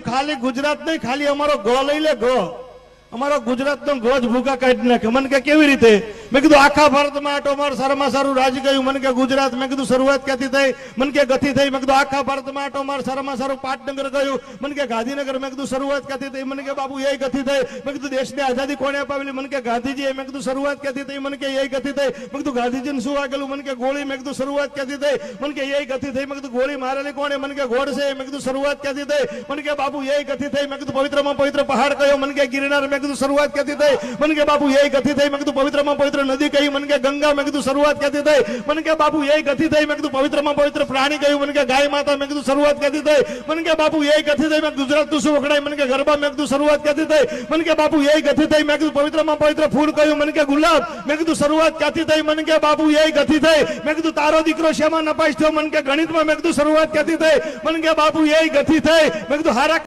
ખાલી ગુજરાત નહીં, ખાલી અમારો ગ લઈ લે ગ અમારો ગુજરાતનો ગોજ ભૂકા કાઢી નાખે. મને કે કેવી રીતે? મેં કીધું આખા ભારતમાં આટો માર સારામાં સારું રાજ ગયું મને કે ગુજરાત મેં કીધું શરૂઆત ક્યાંથી થઈ મને કે ગતિ થઈ મેં કીધું આખા ભારતમાં આટો માર સારામાં સારું પાટનગર ગયું મને કે ગાંધીનગર મેં કીધું શરૂઆત ક્યાંથી થઈ મને કે બાબુ એ ગતિ થઈ મેં કીધું દેશને આઝાદી કોને અપાવેલી મને કે ગાંધીજી મેં કીધું શરૂઆત ક્યાંથી થઈ મને કે એ ગતિ થઈ મેં કીધું ગાંધીજીને શું વાગેલું મને કે ગોળી મેં કીધું શરૂઆત ક્યાંથી થઈ મને કે એ ગતિ થઈ મેં કીધું ગોળી મારેલી કોણે મને કે ગોડસે મેં કીધું શરૂઆત ક્યાંથી થઈ મને કે બાબુ એ ગતિ થઈ મેં કીધું પવિત્રમાં પવિત્ર પહાડ કયો મને કે ગિરનાર મેં કીધું શરૂઆત ક્યાંથી થઈ મને કે બાબુ એ ગતિ થઈ મેં કીધું પવિત્રમાં પવિત્ર નદી કહી મને કે ગંગા મેં કીધું શરૂઆત ક્યાંથી થઈ મને કે બાપુ એ ગતિ થઈ મેં કીધું પવિત્રમાં પવિત્ર પ્રાણી કહ્યું મને કે ગાય માતા મેં કીધું શરૂઆત ક્યાંથી થઈ મને કે બાપુ એ ગતિ થઈ મેં ગુજરાત તું શું વખણાય મને કે ગરબા મેં કીધું શરૂઆત ક્યાંથી થઈ મને કે બાપુ એ ગતિ થઈ મેં કીધું પવિત્રમાં પવિત્ર ફૂલ કહ્યું મને કે ગુલાબ મેં કીધું શરૂઆત ક્યાંથી થઈ મને કે બાપુ એ ગતિ થઈ મેં કીધું તારો દીકરો શેમાં નપાઈશ થયો મને કે ગણિતમાં મેં કીધું શરૂઆત ક્યાંથી થઈ મને કે બાપુ એ ગતિ થઈ મેં કીધું હારા